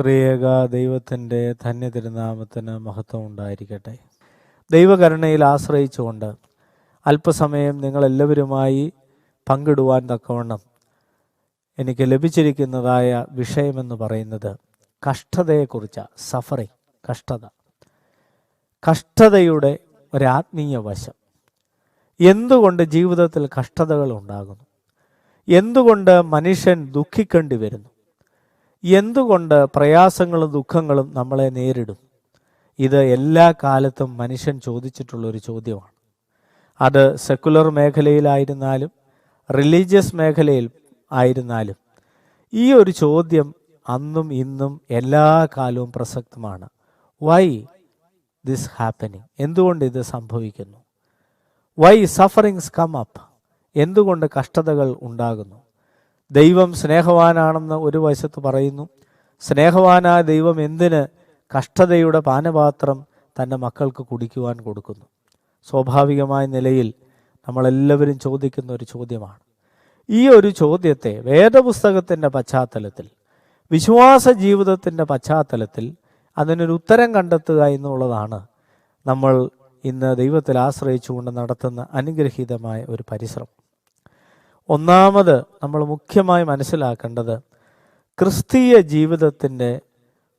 ത്രിയേക ദൈവത്തിന്റെ ധന്യ തിരുനാമത്തിന് മഹത്വം ഉണ്ടായിരിക്കട്ടെ. ദൈവകരുണയിൽ ആശ്രയിച്ചുകൊണ്ട് അല്പസമയം നിങ്ങളെല്ലാവരുമായി പങ്കിടുവാൻ തക്കവണ്ണം എനിക്ക് ലഭിച്ചിരിക്കുന്നതായ വിഷയമെന്ന് പറയുന്നത് കഷ്ടതയെക്കുറിച്ച് സഫറിങ് കഷ്ടത. കഷ്ടതയുടെ ഒരാത്മീയ വശം. എന്തുകൊണ്ട് ജീവിതത്തിൽ കഷ്ടതകൾ ഉണ്ടാകുന്നു? എന്തുകൊണ്ട് മനുഷ്യൻ ദുഃഖിക്കേണ്ടി വരുന്നു? എന്തുകൊണ്ട് പ്രയാസങ്ങളും ദുഃഖങ്ങളും നമ്മളെ നേരിടും? ഇത് എല്ലാ കാലത്തും മനുഷ്യൻ ചോദിച്ചിട്ടുള്ളൊരു ചോദ്യമാണ്. അത് സെക്കുലർ മേഖലയിലായിരുന്നാലും റിലീജിയസ് മേഖലയിൽ ആയിരുന്നാലും ഈ ഒരു ചോദ്യം അന്നും ഇന്നും എല്ലാ കാലവും പ്രസക്തമാണ്. വൈ ദിസ് ഹാപ്പനിങ് എന്തുകൊണ്ട് ഇത് സംഭവിക്കുന്നു? വൈ സഫറിങ്സ് കം അപ്പ് എന്തുകൊണ്ട് കഷ്ടതകൾ ഉണ്ടാകുന്നു? ദൈവം സ്നേഹവാനാണെന്ന് ഒരു വശത്ത് പറയുന്നു. സ്നേഹവാനായ ദൈവം എന്തിന് കഷ്ടതയുടെ പാനപാത്രം തന്റെ മക്കൾക്ക് കുടിക്കുവാൻ കൊടുക്കുന്നു? സ്വാഭാവികമായ നിലയിൽ നമ്മളെല്ലാവരും ചോദിക്കുന്ന ഒരു ചോദ്യമാണ്. ഈ ഒരു ചോദ്യത്തെ വേദപുസ്തകത്തിന്റെ പശ്ചാത്തലത്തിൽ വിശ്വാസ ജീവിതത്തിന്റെ പശ്ചാത്തലത്തിൽ അതിനൊരു ഉത്തരം കണ്ടെത്തുക എന്നുള്ളതാണ് നമ്മൾ ഇന്ന് ദൈവത്തിൽ ആശ്രയിച്ചുകൊണ്ട് നടത്തുന്ന അനുഗ്രഹീതമായ ഒരു പരിശ്രമം. ഒന്നാമത് നമ്മൾ മുഖ്യമായി മനസ്സിലാക്കേണ്ടത് ക്രിസ്തീയ ജീവിതത്തിന്റെ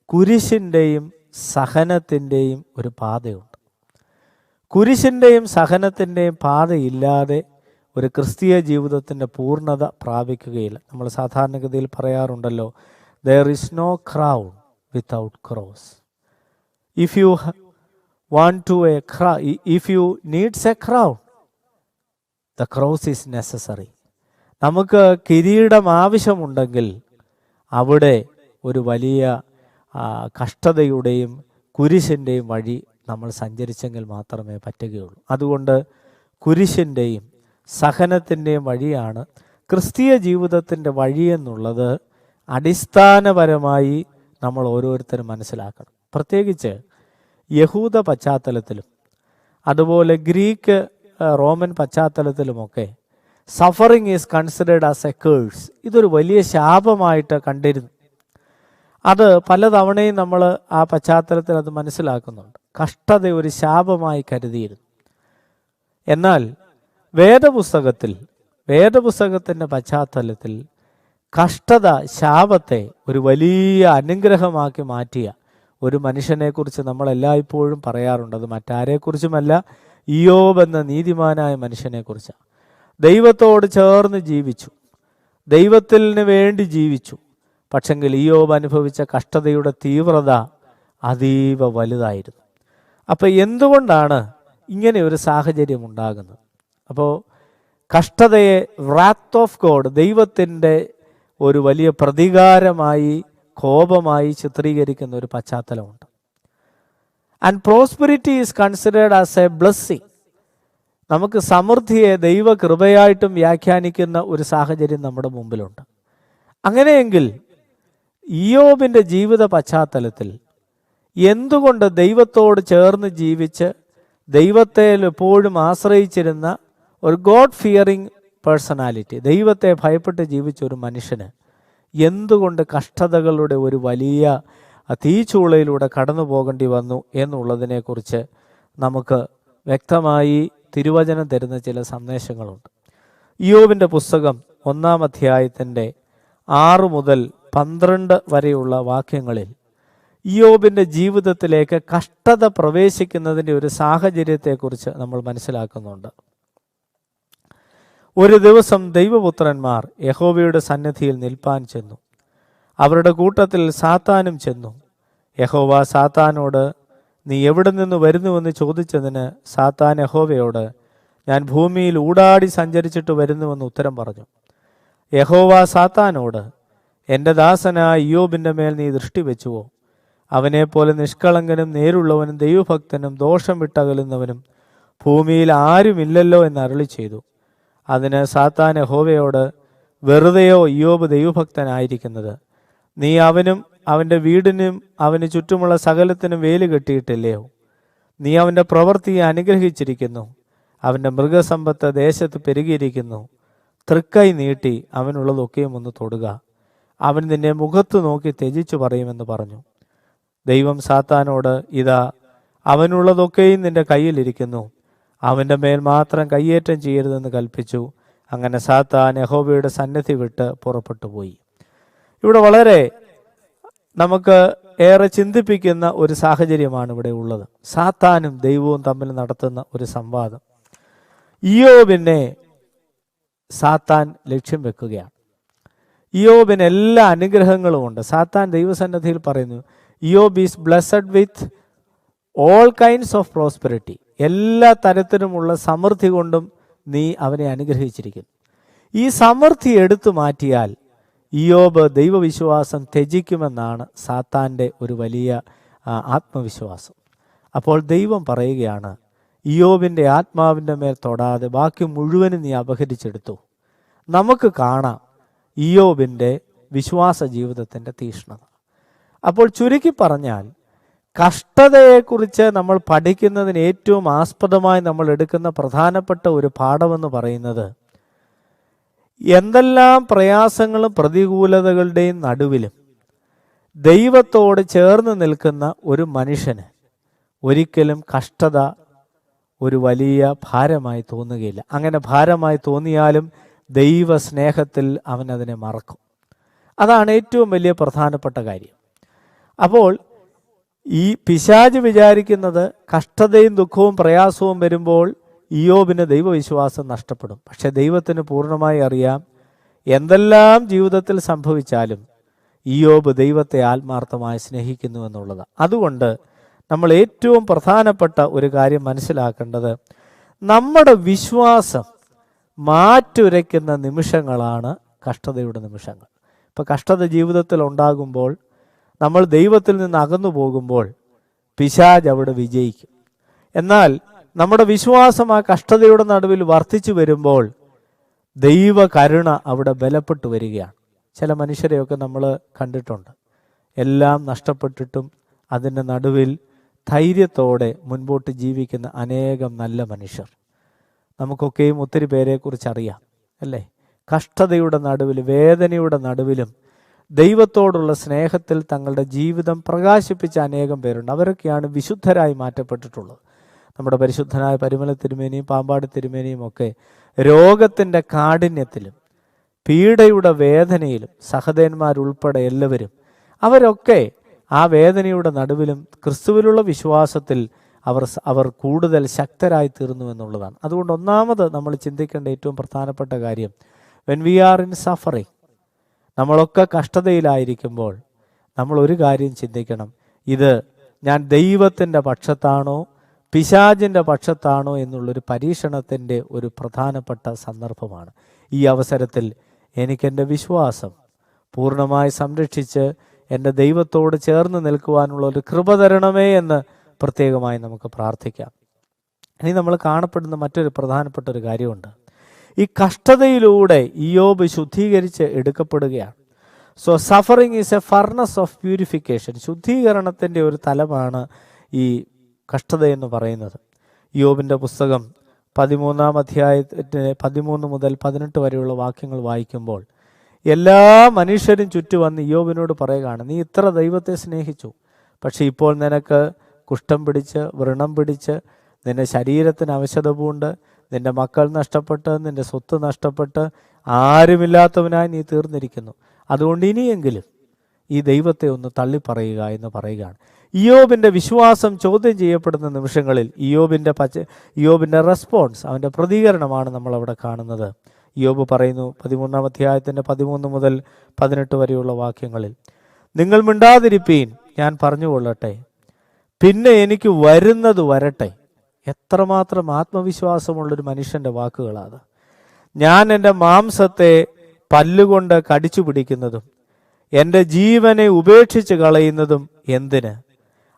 കുരിശിന്റെയും സഹനത്തിന്റെയും ഒരു പാതയുണ്ട്. കുരിശിന്റെയും സഹനത്തിന്റെയും പാതയില്ലാതെ ഒരു ക്രിസ്തീയ ജീവിതത്തിന്റെ പൂർണത പ്രാപിക്കുകയില്ല. നമ്മൾ സാധാരണഗതിയിൽ പറയാറുണ്ടല്ലോ there is no crown without cross if you want to a crown if you needs a crown the cross is necessary നമുക്ക് കിരീടം ആവശ്യമുണ്ടെങ്കിൽ അവിടെ ഒരു വലിയ കഷ്ടതയുടെയും കുരിശിന്റെയും വഴി നമ്മൾ സഞ്ചരിച്ചെങ്കിൽ മാത്രമേ പറ്റുകയുള്ളൂ. അതുകൊണ്ട് കുരിശിന്റെയും സഹനത്തിന്റെയും വഴിയാണ് ക്രിസ്തീയ ജീവിതത്തിന്റെ വഴിയെന്നുള്ളത് അടിസ്ഥാനപരമായി നമ്മൾ ഓരോരുത്തരും മനസ്സിലാക്കണം. പ്രത്യേകിച്ച് യഹൂദ പശ്ചാത്തലത്തിലും അതുപോലെ Greek Roman പശ്ചാത്തലത്തിലുമൊക്കെ suffering is considered as a curse ഇതൊരു വലിയ ശാപമായിട്ട് കണ്ടിരുന്നു. അത് പലതവണയും നമ്മൾ ആ പശ്ചാത്തലത്തിൽ അത് മനസ്സിലാക്കുന്നുണ്ട്. കഷ്ടത ഒരു ശാപമായി കരുതിയിരുന്നു. എന്നാൽ വേദപുസ്തകത്തിൽ വേദപുസ്തകത്തിന്റെ പശ്ചാത്തലത്തിൽ കഷ്ടത ശാപത്തെ ഒരു വലിയ അനുഗ്രഹമാക്കി മാറ്റിയ ഒരു മനുഷ്യനെക്കുറിച്ച് നമ്മൾ എല്ലായ്പ്പോഴും പറയാറുണ്ട്. അത് മറ്റാരെക്കുറിച്ചുമല്ല ഇയോബ് എന്ന നീതിമാനായ മനുഷ്യനെക്കുറിച്ചാണ്. ദൈവത്തോട് ചേർന്ന് ജീവിച്ചു. ദൈവത്തിന് വേണ്ടി ജീവിച്ചു. പക്ഷെങ്കിൽ ഇയോബ് അനുഭവിച്ച കഷ്ടതയുടെ തീവ്രത അതീവ വലുതായിരുന്നു. അപ്പോൾ എന്തുകൊണ്ടാണ് ഇങ്ങനെ ഒരു സാഹചര്യം ഉണ്ടാകുന്നത്? അപ്പോൾ കഷ്ടതയെ വ്രാത്ത് ഓഫ് ഗോഡ് ദൈവത്തിന്റെ ഒരു വലിയ പ്രതികാരമായി കോപമായി ചിത്രീകരിക്കുന്ന ഒരു പശ്ചാത്തലമുണ്ട്. And prosperity is considered as a blessing നമുക്ക് സമൃദ്ധിയെ ദൈവകൃപയായിട്ടും വ്യാഖ്യാനിക്കുന്ന ഒരു സാഹചര്യം നമ്മുടെ മുമ്പിലുണ്ട്. അങ്ങനെയെങ്കിൽ ഇയോബിന്റെ ജീവിത പശ്ചാത്തലത്തിൽ എന്തുകൊണ്ട് ദൈവത്തോട് ചേർന്ന് ജീവിച്ച് ദൈവത്തെ എപ്പോഴും ആശ്രയിച്ചിരുന്ന ഒരു ഗോഡ് ഫിയറിങ് പേഴ്സണാലിറ്റി ദൈവത്തെ ഭയപ്പെട്ട് ജീവിച്ച ഒരു മനുഷ്യന് എന്തുകൊണ്ട് കഷ്ടതകളുടെ ഒരു വലിയ തീച്ചൂളയിലൂടെ കടന്നു പോകേണ്ടി വന്നു എന്നുള്ളതിനെക്കുറിച്ച് നമുക്ക് വ്യക്തമായി തിരുവചനം തരുന്ന ചില സന്ദേശങ്ങളുണ്ട്. ഇയോബിന്റെ പുസ്തകം ഒന്നാം അധ്യായത്തിന്റെ ആറ് മുതൽ പന്ത്രണ്ട് വരെയുള്ള വാക്യങ്ങളിൽ ഇയോബിന്റെ ജീവിതത്തിലേക്ക് കഷ്ടത പ്രവേശിക്കുന്നതിന്റെ ഒരു സാഹചര്യത്തെക്കുറിച്ച് നമ്മൾ മനസ്സിലാക്കുന്നുണ്ട്. ഒരു ദിവസം ദൈവപുത്രന്മാർ യഹോവയുടെ സന്നിധിയിൽ നിൽപ്പാൻ ചെന്നു. അവരുടെ കൂട്ടത്തിൽ സാത്താനും ചെന്നു. യഹോവ സാത്താനോട് നീ എവിടെ നിന്ന് വരുന്നുവെന്ന് ചോദിച്ചതിന് സാത്താൻ യഹോവയോട് ഞാൻ ഭൂമിയിൽ ഊടാടി സഞ്ചരിച്ചിട്ട് വരുന്നുവെന്ന് ഉത്തരം പറഞ്ഞു. യഹോവ സാത്താനോട് എന്റെ ദാസനായ ഇയോബിന്റെ മേൽ നീ ദൃഷ്ടി വെച്ചുവോ? അവനെപ്പോലെ നിഷ്കളങ്കനും നേരുള്ളവനും ദൈവഭക്തനും ദോഷം വിട്ടകലുന്നവനും ഭൂമിയിൽ ആരുമില്ലല്ലോ എന്ന് അരളി ചെയ്തു അതിന് സാത്താൻ യഹോവയോട് വെറുതെയോ ഇയോബ് ദൈവഭക്തനായിരിക്കുന്നത്? നീ അവനും അവന്റെ വീടിനും അവന് ചുറ്റുമുള്ള സകലത്തിനും വേൽ കെട്ടിയിട്ടില്ലയോ നീ അവന്റെ പ്രവൃത്തിയെ അനുഗ്രഹിച്ചിരിക്കുന്നു. അവന്റെ മൃഗസമ്പത്ത് ദേശത്ത് പെരുകിയിരിക്കുന്നു. തൃക്കൈ നീട്ടി അവനുള്ളതൊക്കെയും ഒന്ന് തൊടുക. അവൻ നിന്നെ മുഖത്ത് നോക്കി ത്യജിച്ചു പറയുമെന്ന് പറഞ്ഞു. ദൈവം സാത്താനോട് ഇതാ അവനുള്ളതൊക്കെയും നിന്റെ കയ്യിലിരിക്കുന്നു അവന്റെ മേൽ മാത്രം കയ്യേറ്റം ചെയ്യരുതെന്ന് കൽപ്പിച്ചു. അങ്ങനെ സാത്താൻ യഹോബയുടെ സന്നിധി വിട്ട് പുറപ്പെട്ടു പോയി ഇവിടെ വളരെ നമുക്ക് ഏറെ ചിന്തിപ്പിക്കുന്ന ഒരു സാഹചര്യമാണ് ഇവിടെ ഉള്ളത്. സാത്താനും ദൈവവും തമ്മിൽ നടത്തുന്ന ഒരു സംവാദം. ഇയോബിനെ സാത്താൻ ലക്ഷ്യം വെക്കുകയാണ്. ഇയോബിന് എല്ലാ അനുഗ്രഹങ്ങളും ഉണ്ട്. സാത്താൻ ദൈവസന്നദ്ധിയിൽ പറയുന്നു Iyob is blessed with all kinds of prosperity എല്ലാ തരത്തിലുമുള്ള സമൃദ്ധി കൊണ്ടും നീ അവനെ അനുഗ്രഹിച്ചിരിക്കുന്നു. ഈ സമൃദ്ധി എടുത്തു മാറ്റിയാൽ ഇയോബ് ദൈവവിശ്വാസം ത്യജിക്കുമെന്നാണ് സാത്താന്റെ ഒരു വലിയ ആത്മവിശ്വാസം. അപ്പോൾ ദൈവം പറയുകയാണ് ഇയോബിന്റെ ആത്മാവിന്റെ മേൽ തൊടാതെ ബാക്കി മുഴുവനും നീ അപഹരിച്ചെടുത്തു. നമുക്ക് കാണാം ഇയോബിന്റെ വിശ്വാസ ജീവിതത്തിന്റെ തീഷ്ണത. അപ്പോൾ ചുരുക്കി പറഞ്ഞാൽ കഷ്ടതയെക്കുറിച്ച് നമ്മൾ പഠിക്കുന്നതിന് ഏറ്റവും ആസ്പദമായി നമ്മൾ എടുക്കുന്ന പ്രധാനപ്പെട്ട ഒരു പാഠമെന്ന് പറയുന്നത് എന്തെല്ലാം പ്രയാസങ്ങളും പ്രതികൂലതകളുടെയും നടുവിലും ദൈവത്തോട് ചേർന്ന് നിൽക്കുന്ന ഒരു മനുഷ്യന് ഒരിക്കലും കഷ്ടത ഒരു വലിയ ഭാരമായി തോന്നുകയില്ല. അങ്ങനെ ഭാരമായി തോന്നിയാലും ദൈവ സ്നേഹത്തിൽ അവൻ അതിനെ മറക്കും. അതാണ് ഏറ്റവും വലിയ പ്രധാനപ്പെട്ട കാര്യം. അപ്പോൾ ഈ പിശാജ് വിചാരിക്കുന്നത് കഷ്ടതയും ദുഃഖവും പ്രയാസവും വരുമ്പോൾ ഇയോബിന് ദൈവവിശ്വാസം നഷ്ടപ്പെടും. പക്ഷെ ദൈവത്തിന് പൂർണമായി അറിയാം എന്തെല്ലാം ജീവിതത്തിൽ സംഭവിച്ചാലും ഇയോബ് ദൈവത്തെ ആത്മാർത്ഥമായി സ്നേഹിക്കുന്നു എന്നുള്ളത് അതുകൊണ്ട് നമ്മൾ ഏറ്റവും പ്രധാനപ്പെട്ട ഒരു കാര്യം മനസ്സിലാക്കേണ്ടത് നമ്മുടെ വിശ്വാസം മാറ്റുരയ്ക്കുന്ന നിമിഷങ്ങളാണ് കഷ്ടതയുടെ നിമിഷങ്ങൾ. ഇപ്പം കഷ്ടത ജീവിതത്തിൽ ഉണ്ടാകുമ്പോൾ നമ്മൾ ദൈവത്തിൽ നിന്ന് അകന്നു പോകുമ്പോൾ പിശാജ് അവിടെ വിജയിക്കും. എന്നാൽ നമ്മുടെ വിശ്വാസം ആ കഷ്ടതയുടെ നടുവിൽ വർദ്ധിച്ചു വരുമ്പോൾ ദൈവ കരുണ അവിടെ ബലപ്പെട്ടു വരികയാണ്. ചില മനുഷ്യരെയൊക്കെ നമ്മൾ കണ്ടിട്ടുണ്ട്. എല്ലാം നഷ്ടപ്പെട്ടിട്ടും അതിന്റെ നടുവിൽ ധൈര്യത്തോടെ മുൻപോട്ട് ജീവിക്കുന്ന അനേകം നല്ല മനുഷ്യർ. നമുക്കൊക്കെയും ഒത്തിരി പേരെക്കുറിച്ച് അറിയാം അല്ലേ? കഷ്ടതയുടെ നടുവിൽ വേദനയുടെ നടുവിലും ദൈവത്തോടുള്ള സ്നേഹത്തിൽ തങ്ങളുടെ ജീവിതം പ്രകാശിപ്പിച്ച അനേകം പേരുണ്ട്. അവരൊക്കെയാണ് വിശുദ്ധരായി മാറ്റപ്പെട്ടിട്ടുള്ളത്. നമ്മുടെ പരിശുദ്ധനായ പരിമല തിരുമേനിയും പാമ്പാട് തിരുമേനിയും ഒക്കെ രോഗത്തിന്റെ കാഠിന്യത്തിലും പീഡയുടെ വേദനയിലും സഹദേന്മാരുൾപ്പെടെ എല്ലാവരും അവരൊക്കെ ആ വേദനയുടെ നടുവിലും ക്രിസ്തുവിലുള്ള വിശ്വാസത്തിൽ അവർ അവർ കൂടുതൽ ശക്തരായി തീർന്നു എന്നുള്ളതാണ്. അതുകൊണ്ട് ഒന്നാമത് നമ്മൾ ചിന്തിക്കേണ്ട ഏറ്റവും പ്രധാനപ്പെട്ട കാര്യം when we are in suffering നമ്മളൊക്കെ കഷ്ടതയിലായിരിക്കുമ്പോൾ നമ്മൾ ഒരു കാര്യം ചിന്തിക്കണം. ഇത് ഞാൻ ദൈവത്തിന്റെ പക്ഷത്താണോ പിശാചിന്റെ പക്ഷത്താണോ എന്നുള്ളൊരു പരീക്ഷണത്തിന്റെ ഒരു പ്രധാനപ്പെട്ട സന്ദർഭമാണ്. ഈ അവസരത്തിൽ എനിക്കെന്റെ വിശ്വാസം പൂർണമായി സംരക്ഷിച്ച് എന്റെ ദൈവത്തോട് ചേർന്ന് നിൽക്കുവാനുള്ള ഒരു കൃപ തരണമേ എന്ന് പ്രത്യേകമായി നമുക്ക് പ്രാർത്ഥിക്കാം. ഇനി നമ്മൾ കാണപ്പെടുന്ന മറ്റൊരു പ്രധാനപ്പെട്ട ഒരു കാര്യമുണ്ട്. ഈ കഷ്ടതയിലൂടെ ഇയോബ് ശുദ്ധീകരിച്ച് എടുക്കപ്പെടുകയാണ്. So suffering is a furnace of purification ശുദ്ധീകരണത്തിന്റെ ഒരു തലമാണ് ഈ കഷ്ടത എന്ന് പറയുന്നത്. യോബിന്റെ പുസ്തകം പതിമൂന്നാം അധ്യായത്തിന് പതിമൂന്ന് മുതൽ പതിനെട്ട് വരെയുള്ള വാക്യങ്ങൾ വായിക്കുമ്പോൾ എല്ലാ മനുഷ്യരും ചുറ്റു വന്ന് യോബിനോട് പറയുകയാണ് നീ ഇത്ര ദൈവത്തെ സ്നേഹിച്ചു പക്ഷെ ഇപ്പോൾ നിനക്ക് കുഷ്ഠം പിടിച്ച് വ്രണം പിടിച്ച് നിന്റെ ശരീരത്തിന് അവശത പൂണ്ട് നിന്റെ മക്കൾ നഷ്ടപ്പെട്ട് നിന്റെ സ്വത്ത് നഷ്ടപ്പെട്ട് ആരുമില്ലാത്തവനായി നീ തീർന്നിരിക്കുന്നു. അതുകൊണ്ട് ഇനിയെങ്കിലും ഈ ദൈവത്തെ ഒന്ന് തള്ളിപ്പറയുക എന്ന് പറയുകയാണ്. ഇയോബിന്റെ വിശ്വാസം ചോദ്യം ചെയ്യപ്പെടുന്ന നിമിഷങ്ങളിൽ ഇയോബിന്റെ പച്ച ഇയോബിന്റെ റെസ്പോൺസ് അവന്റെ പ്രതികരണമാണ് നമ്മളവിടെ കാണുന്നത്. യോബ് പറയുന്നു പതിമൂന്നാം അധ്യായത്തിന്റെ പതിമൂന്ന് മുതൽ പതിനെട്ട് വരെയുള്ള വാക്യങ്ങളിൽ നിങ്ങൾ മിണ്ടാതിരിപ്പീൻ ഞാൻ പറഞ്ഞുകൊള്ളട്ടെ. പിന്നെ എനിക്ക് വരുന്നത് വരട്ടെ. എത്രമാത്രം ആത്മവിശ്വാസമുള്ളൊരു മനുഷ്യന്റെ വാക്കുകളാണ് ഞാൻ എന്റെ മാംസത്തെ പല്ലുകൊണ്ട് കടിച്ചു പിടിക്കുന്നതും എന്റെ ജീവനെ ഉപേക്ഷിച്ച് കളയുന്നതും എന്തിന്?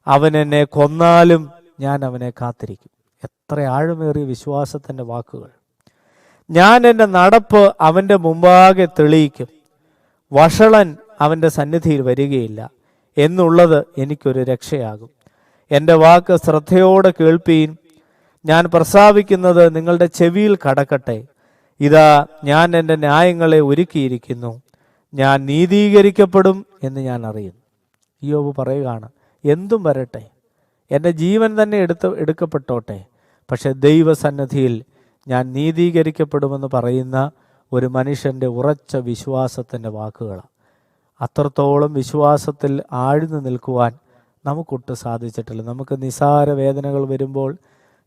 അവൻ എന്നെ കൊന്നാലും ഞാൻ അവനെ കാത്തിരിക്കും. എത്ര ആഴമേറിയ വിശ്വാസത്തിന്റെ വാക്കുകൾ. ഞാൻ എന്റെ നടപ്പ് അവന്റെ മുമ്പാകെ തെളിയിക്കും. വഷളൻ അവന്റെ സന്നിധിയിൽ വരികയില്ല. എന്നുള്ളത് എനിക്കൊരു രക്ഷയാകും. എന്റെ വാക്ക് ശ്രദ്ധയോടെ കേൾപ്പീൻ. ഞാൻ പ്രസ്താവിക്കുന്നത് നിങ്ങളുടെ ചെവിയിൽ കടക്കട്ടെ. ഇതാ ഞാൻ എന്റെ ന്യായങ്ങളെ ഒരുക്കിയിരിക്കുന്നു. ഞാൻ നീതീകരിക്കപ്പെടും എന്ന് ഞാൻ അറിയുന്നു. യോബ് പറയുകയാണ് എന്തും വരട്ടെ. എന്റെ ജീവൻ തന്നെ എടുത്ത് എടുക്കപ്പെട്ടോട്ടെ. പക്ഷെ ദൈവസന്നിധിയിൽ ഞാൻ നീതീകരിക്കപ്പെടുമെന്ന് പറയുന്ന ഒരു മനുഷ്യന്റെ ഉറച്ച വിശ്വാസത്തിന്റെ വാക്കുകളാണ്. അത്രത്തോളം വിശ്വാസത്തിൽ ആഴ്ന്നു നിൽക്കുവാൻ നമുക്കൊട്ട് സാധിച്ചിട്ടില്ല. നമുക്ക് നിസാര വേദനകൾ വരുമ്പോൾ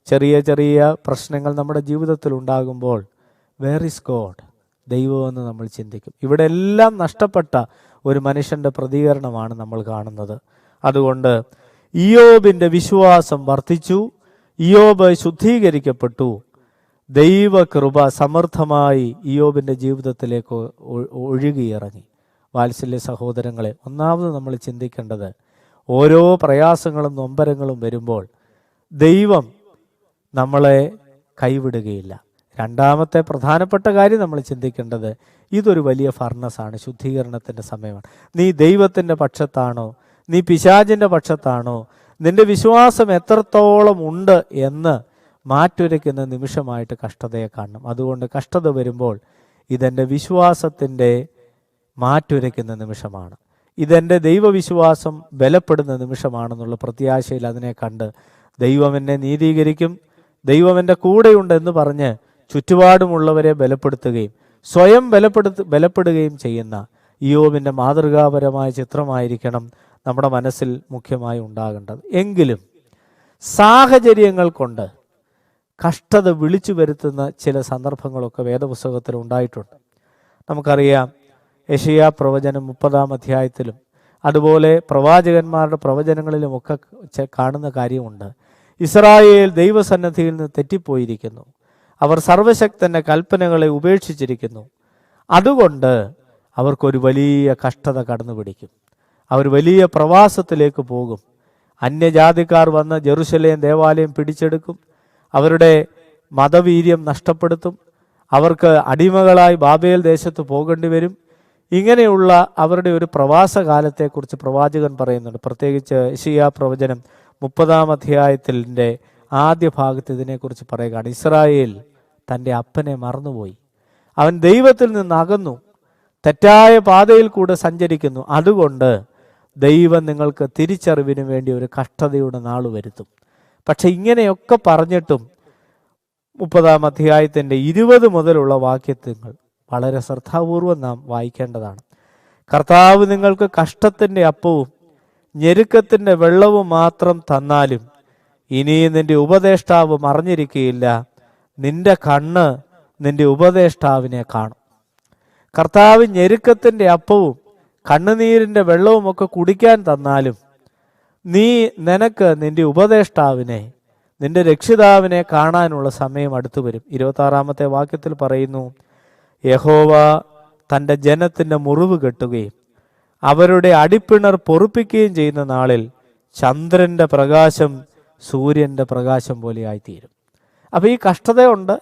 ചെറിയ ചെറിയ പ്രശ്നങ്ങൾ നമ്മുടെ ജീവിതത്തിൽ ഉണ്ടാകുമ്പോൾ വേർ ഇസ് ഗോഡ് ദൈവമെന്ന് നമ്മൾ ചിന്തിക്കും. ഇവിടെ എല്ലാം നഷ്ടപ്പെട്ട ഒരു മനുഷ്യന്റെ പ്രതികരണമാണ് നമ്മൾ കാണുന്നത്. അതുകൊണ്ട് ഇയോബിന്റെ വിശ്വാസം വർദ്ധിച്ചു ഇയോബ് ശുദ്ധീകരിക്കപ്പെട്ടു. ദൈവകൃപ സമർത്ഥമായി ഇയോബിന്റെ ജീവിതത്തിലേക്ക് ഒഴുകിയിറങ്ങി. വാത്സല്യ സഹോദരങ്ങളെ ഒന്നാമത് നമ്മൾ ചിന്തിക്കേണ്ടത് ഓരോ പ്രയാസങ്ങളും നൊമ്പരങ്ങളും വരുമ്പോൾ ദൈവം നമ്മളെ കൈവിടുകയില്ല. രണ്ടാമത്തെ പ്രധാനപ്പെട്ട കാര്യം നമ്മൾ ചിന്തിക്കേണ്ടത് ഇതൊരു വലിയ ഫർണസാണ് ശുദ്ധീകരണത്തിന്റെ സമയമാണ്. നീ ദൈവത്തിന്റെ പക്ഷത്താണോ? നീ പിശാചിന്റെ പക്ഷത്താണോ? നിന്റെ വിശ്വാസം എത്രത്തോളം ഉണ്ട് എന്ന് മാറ്റുരയ്ക്കുന്ന നിമിഷമായിട്ട് കഷ്ടതയെ കാണണം. അതുകൊണ്ട് കഷ്ടത വരുമ്പോൾ ഇതെന്റെ വിശ്വാസത്തിന്റെ മാറ്റുരയ്ക്കുന്ന നിമിഷമാണ്. ഇതെന്റെ ദൈവവിശ്വാസം ബലപ്പെടുന്ന നിമിഷമാണെന്നുള്ള പ്രത്യാശയിൽ അതിനെ കണ്ട് ദൈവം എന്നെ നീതീകരിക്കും ദൈവം എന്റെ കൂടെയുണ്ടെന്ന് പറഞ്ഞ് ചുറ്റുപാടുമുള്ളവരെ ബലപ്പെടുത്തുകയും സ്വയം ബലപ്പെടുത്തു ബലപ്പെടുകയും ചെയ്യുന്ന ഇയോബിന്റെ മാതൃകാപരമായ ചിത്രമായിരിക്കണം നമ്മുടെ മനസ്സിൽ മുഖ്യമായി ഉണ്ടാകേണ്ടത്. എങ്കിലും സാഹചര്യങ്ങൾ കൊണ്ട് കഷ്ടത വിളിച്ചു വരുത്തുന്ന ചില സന്ദർഭങ്ങളൊക്കെ വേദപുസ്തകത്തിൽ ഉണ്ടായിട്ടുണ്ട്. നമുക്കറിയാം യഷിയ പ്രവചനം മുപ്പതാം അധ്യായത്തിലും അതുപോലെ പ്രവാചകന്മാരുടെ പ്രവചനങ്ങളിലുമൊക്കെ കാണുന്ന കാര്യമുണ്ട്. ഇസ്രായേൽ ദൈവസന്നദ്ധിയിൽ നിന്ന് തെറ്റിപ്പോയിരിക്കുന്നു. അവർ സർവശക്തന്റെ കൽപ്പനകളെ ഉപേക്ഷിച്ചിരിക്കുന്നു. അതുകൊണ്ട് അവർക്കൊരു വലിയ കഷ്ടത കടന്നു പിടിക്കും അവർ വലിയ പ്രവാസത്തിലേക്ക് പോകും. അന്യജാതിക്കാർ വന്ന് ജെറുസലേം ദേവാലയം പിടിച്ചെടുക്കും. അവരുടെ മതവീര്യം നഷ്ടപ്പെടുത്തും. അവർക്ക് അടിമകളായി ബാബേൽ ദേശത്ത് പോകേണ്ടി വരും. ഇങ്ങനെയുള്ള അവരുടെ ഒരു പ്രവാസ കാലത്തെക്കുറിച്ച് പ്രവാചകൻ പറയുന്നുണ്ട്. പ്രത്യേകിച്ച് ഇഷിയ പ്രവചനം മുപ്പതാം അധ്യായത്തിന്റെ ആദ്യ ഭാഗത്ത് ഇതിനെക്കുറിച്ച് പറയുകയാണ്. ഇസ്രായേൽ തന്റെ അപ്പനെ മറന്നുപോയി. അവൻ ദൈവത്തിൽ നിന്ന് അകന്നു. തെറ്റായ പാതയിൽ കൂടെ സഞ്ചരിക്കുന്നു. അതുകൊണ്ട് ദൈവം നിങ്ങൾക്ക് തിരിച്ചറിവിനു വേണ്ടി ഒരു കഷ്ടതയുടെ നാൾ വരുത്തും. പക്ഷെ ഇങ്ങനെയൊക്കെ പറഞ്ഞിട്ടും മുപ്പതാം അധ്യായത്തിന്റെ ഇരുപത് മുതലുള്ള വാക്യത്വങ്ങൾ വളരെ ശ്രദ്ധാപൂർവം നാം വായിക്കേണ്ടതാണ്. കർത്താവ് നിങ്ങൾക്ക് കഷ്ടത്തിന്റെ അപ്പവും ഞെരുക്കത്തിന്റെ വെള്ളവും മാത്രം തന്നാലും ഇനി നിന്റെ ഉപദേഷ്ടാവ് മറിഞ്ഞിരിക്കുകയില്ല നിന്റെ കണ്ണ് നിന്റെ ഉപദേഷ്ടാവിനെ കാണും. കർത്താവ് ഞെരുക്കത്തിന്റെ അപ്പവും കണ്ണുനീരിന്റെ വെള്ളവും ഒക്കെ കുടിക്കാൻ തന്നാലും നീ നിനക്ക് നിന്റെ ഉപദേഷ്ടാവിനെ നിന്റെ രക്ഷിതാവിനെ കാണാനുള്ള സമയം അടുത്തു വരും. ഇരുപത്താറാമത്തെ വാക്യത്തിൽ പറയുന്നു യഹോവ തന്റെ ജനത്തിന്റെ മുറിവ് കെട്ടുകയും അവരുടെ അടിപ്പിണർ പൊറുപ്പിക്കുകയും ചെയ്യുന്ന നാളിൽ ചന്ദ്രന്റെ പ്രകാശം സൂര്യന്റെ പ്രകാശം പോലെയായിത്തീരും. അപ്പോൾ ഈ കഷ്ടതയുണ്ട്.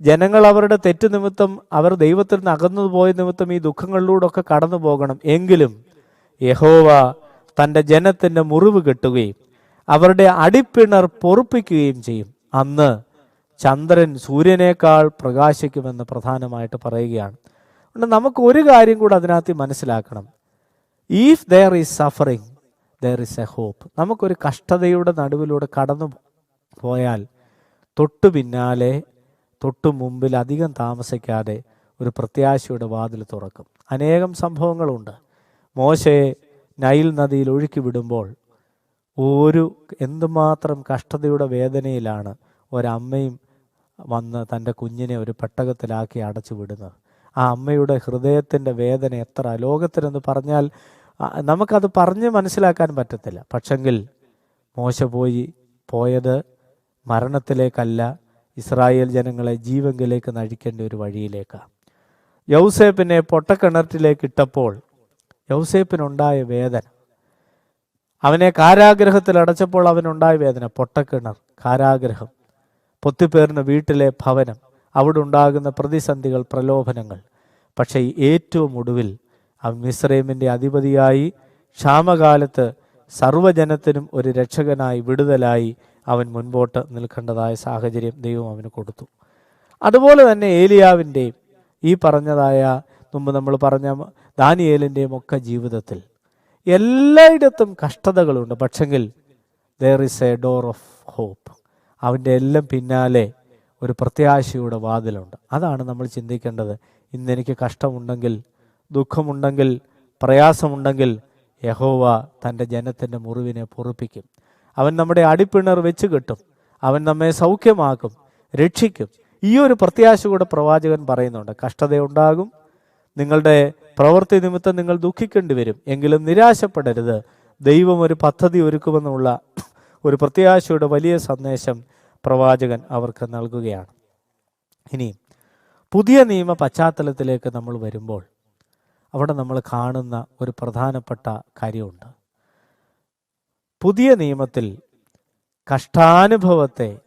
ജനങ്ങൾ അവരുടെ തെറ്റ് നിമിത്തം അവർ ദൈവത്തിൽ നിന്ന് അകന്നു പോയ നിമിത്തം ഈ ദുഃഖങ്ങളിലൂടെ ഒക്കെ കടന്നു പോകണം. എങ്കിലും യഹോവ തന്റെ ജനത്തിന്റെ മുറിവ് കെട്ടുകയും അവരുടെ അടിപ്പിണർ പൊറുപ്പിക്കുകയും ചെയ്യും. അന്ന് ചന്ദ്രൻ സൂര്യനേക്കാൾ പ്രകാശിക്കുമെന്ന് പ്രധാനമായിട്ട് പറയുകയാണ്. നമുക്ക് ഒരു കാര്യം കൂടെ അതിനകത്ത് മനസ്സിലാക്കണം. If there is suffering there is a hope നമുക്കൊരു കഷ്ടതയുടെ നടുവിലൂടെ കടന്നു പോയാൽ തൊട്ടു പിന്നാലെ തൊട്ടു മുമ്പിൽ അധികം താമസിക്കാതെ ഒരു പ്രത്യാശയുടെ വാതിൽ തുറക്കും. അനേകം സംഭവങ്ങളുണ്ട്. മോശയെ നൈൽ നദിയിൽ ഒഴുക്കി വിടുമ്പോൾ ഒരു എന്തുമാത്രം കഷ്ടതയുടെ വേദനയിലാണ് ഒരമ്മയും വന്ന് തന്റെ കുഞ്ഞിനെ ഒരു പെട്ടകത്തിലാക്കി അടച്ചു വിടുന്നത്. ആ അമ്മയുടെ ഹൃദയത്തിന്റെ വേദന എത്ര ലോകത്തിനെന്ന് പറഞ്ഞാൽ നമുക്കത് പറഞ്ഞ് മനസ്സിലാക്കാൻ പറ്റത്തില്ല. പക്ഷെങ്കിൽ മോശ പോയി പോയത് മരണത്തിലേക്കല്ല ഇസ്രായേൽ ജനങ്ങളെ ജീവങ്കിലേക്ക് നഴിക്കേണ്ട ഒരു വഴിയിലേക്കാണ് യൗസേപ്പിനെ പൊട്ടക്കിണറ്റിലേക്ക് ഇട്ടപ്പോൾ യൗസേപ്പിനുണ്ടായ വേദന. അവനെ കാരാഗ്രഹത്തിൽ അടച്ചപ്പോൾ അവനുണ്ടായ വേദന പൊട്ടക്കിണർ കാരാഗ്രഹം പൊത്തിപ്പേറിന് വീട്ടിലെ ഭവനം അവിടെ ഉണ്ടാകുന്ന പ്രതിസന്ധികൾ പ്രലോഭനങ്ങൾ. പക്ഷേ ഏറ്റവും ഒടുവിൽ അവൻ മിസ്രൈമിന്റെ അധിപതിയായി ക്ഷാമകാലത്ത് സർവജനത്തിനും ഒരു രക്ഷകനായി വിടുതലായി അവൻ മുൻപോട്ട് നിൽക്കേണ്ടതായ സാഹചര്യം ദൈവം അവന് കൊടുത്തു. അതുപോലെ തന്നെ ഏലിയാവിന്റെയും ഈ പറഞ്ഞതായ മുമ്പ് നമ്മൾ പറഞ്ഞ ദാനിയേലിന്റെയും ഒക്കെ ജീവിതത്തിൽ എല്ലായിടത്തും കഷ്ടതകളുണ്ട്. പക്ഷെങ്കിൽ there is a door of hope അവന്റെ എല്ലാം പിന്നാലെ ഒരു പ്രത്യാശയുടെ വാതിലുണ്ട്. അതാണ് നമ്മൾ ചിന്തിക്കേണ്ടത്. ഇന്ന് എനിക്ക് കഷ്ടമുണ്ടെങ്കിൽ ദുഃഖമുണ്ടെങ്കിൽ പ്രയാസമുണ്ടെങ്കിൽ യഹോവ തന്റെ ജനത്തിന്റെ മുറിവിനെ പൊറുപ്പിക്കും. അവൻ നമ്മുടെ അടിപ്പിണർ വെച്ച് കെട്ടും. അവൻ നമ്മെ സൗഖ്യമാക്കും രക്ഷിക്കും. ഈ ഒരു പ്രത്യാശ കൂടെ പ്രവാചകൻ പറയുന്നുണ്ട്. കഷ്ടതയുണ്ടാകും നിങ്ങളുടെ പ്രവൃത്തി നിമിത്തം നിങ്ങൾ ദുഃഖിക്കേണ്ടി വരും. എങ്കിലും നിരാശപ്പെടരുത്. ദൈവം ഒരു പദ്ധതി ഒരുക്കുമെന്നുള്ള ഒരു പ്രത്യാശയുടെ വലിയ സന്ദേശം പ്രവാചകൻ അവർക്ക് നൽകുകയാണ്. ഇനി പുതിയ നിയമ പശ്ചാത്തലത്തിലേക്ക് നമ്മൾ വരുമ്പോൾ അവിടെ നമ്മൾ കാണുന്ന ഒരു പ്രധാനപ്പെട്ട കാര്യമുണ്ട്. പുതിയ നിയമത്തിൽ കഷ്ടാനുഭവത്തെ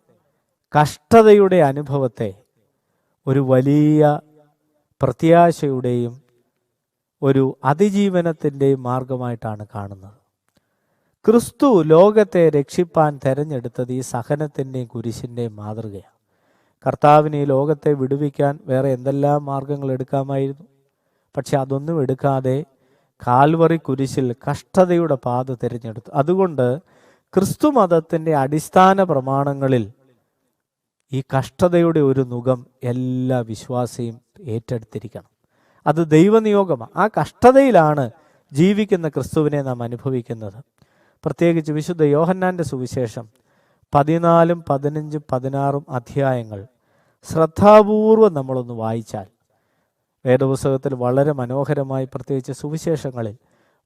കഷ്ടതയുടെ അനുഭവത്തെ ഒരു വലിയ പ്രത്യാശയുടെയും ഒരു അതിജീവനത്തിന്റെയും മാർഗമായിട്ടാണ് കാണുന്നത്. ക്രിസ്തു ലോകത്തെ രക്ഷിപ്പാൻ തെരഞ്ഞെടുത്തത് ഈ സഹനത്തിന്റെയും കുരിശിന്റെയും മാതൃകയാണ്. കർത്താവിന് ഈ ലോകത്തെ വിടുവിക്കാൻ വേറെ എന്തെല്ലാം മാർഗങ്ങൾ എടുക്കാമായിരുന്നു? പക്ഷെ അതൊന്നും എടുക്കാതെ കാൽവറി കുരിശിൽ കഷ്ടതയുടെ പാത തിരഞ്ഞെടുത്തു. അതുകൊണ്ട് ക്രിസ്തു മതത്തിന്റെ അടിസ്ഥാന പ്രമാണങ്ങളിൽ ഈ കഷ്ടതയുടെ ഒരു മുഖം എല്ലാ വിശ്വാസിയും ഏറ്റെടുത്തിരിക്കണം. അത് ദൈവനിയോഗമാണ്. ആ കഷ്ടതയിലാണ് ജീവിക്കുന്ന ക്രിസ്തുവിനെ നാം അനുഭവിക്കുന്നത്. പ്രത്യേകിച്ച് വിശുദ്ധ യോഹന്നാന്റെ സുവിശേഷം പതിനാലും പതിനഞ്ചും പതിനാറും അധ്യായങ്ങൾ ശ്രദ്ധാപൂർവം നമ്മളൊന്ന് വായിച്ചാൽ വേദപുസ്തകത്തിൽ വളരെ മനോഹരമായി പ്രത്യേകിച്ച് സുവിശേഷങ്ങളിൽ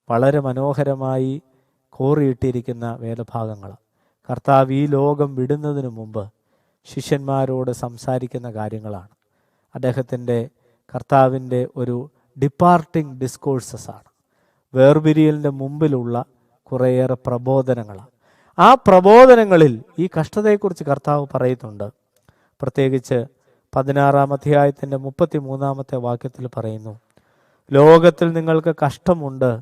വളരെ മനോഹരമായി കോറിയിട്ടിരിക്കുന്ന വേദഭാഗങ്ങൾ കർത്താവ് ഈ ലോകം വിടുന്നതിന് മുമ്പ് ശിഷ്യന്മാരോട് സംസാരിക്കുന്ന കാര്യങ്ങളാണ്. അദ്ദേഹത്തിന്റെ കർത്താവിന്റെ ഒരു ഡിപ്പാർട്ടിംഗ് ഡിസ്കോഴ്സസ് ആണ് വേർപിരിയലിന്റെ മുമ്പിലുള്ള കുറേയേറെ പ്രബോധനങ്ങളാണ്. ആ പ്രബോധനങ്ങളിൽ ഈ കഷ്ടതയെക്കുറിച്ച് കർത്താവ് പറയുന്നുണ്ട്. പ്രത്യേകിച്ച് പതിനാറാം അധ്യായത്തിന്റെ മുപ്പത്തി മൂന്നാമത്തെ വാക്യത്തിൽ പറയുന്നു ലോകത്തിൽ നിങ്ങൾക്ക് കഷ്ടമുണ്ട്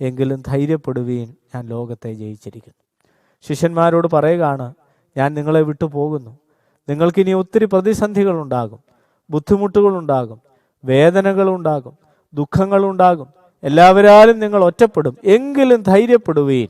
എങ്കിലും ധൈര്യപ്പെടുകയും ഞാൻ ലോകത്തെ ജയിച്ചിരിക്കുന്നു. ശിഷ്യന്മാരോട് പറയുകയാണ് ഞാൻ നിങ്ങളെ വിട്ടു പോകുന്നു. നിങ്ങൾക്കിനി ഒത്തിരി പ്രതിസന്ധികളുണ്ടാകും ബുദ്ധിമുട്ടുകളുണ്ടാകും വേദനകളുണ്ടാകും ദുഃഖങ്ങളുണ്ടാകും എല്ലാവരാലും നിങ്ങൾ ഒറ്റപ്പെടും എങ്കിലും ധൈര്യപ്പെടുകയും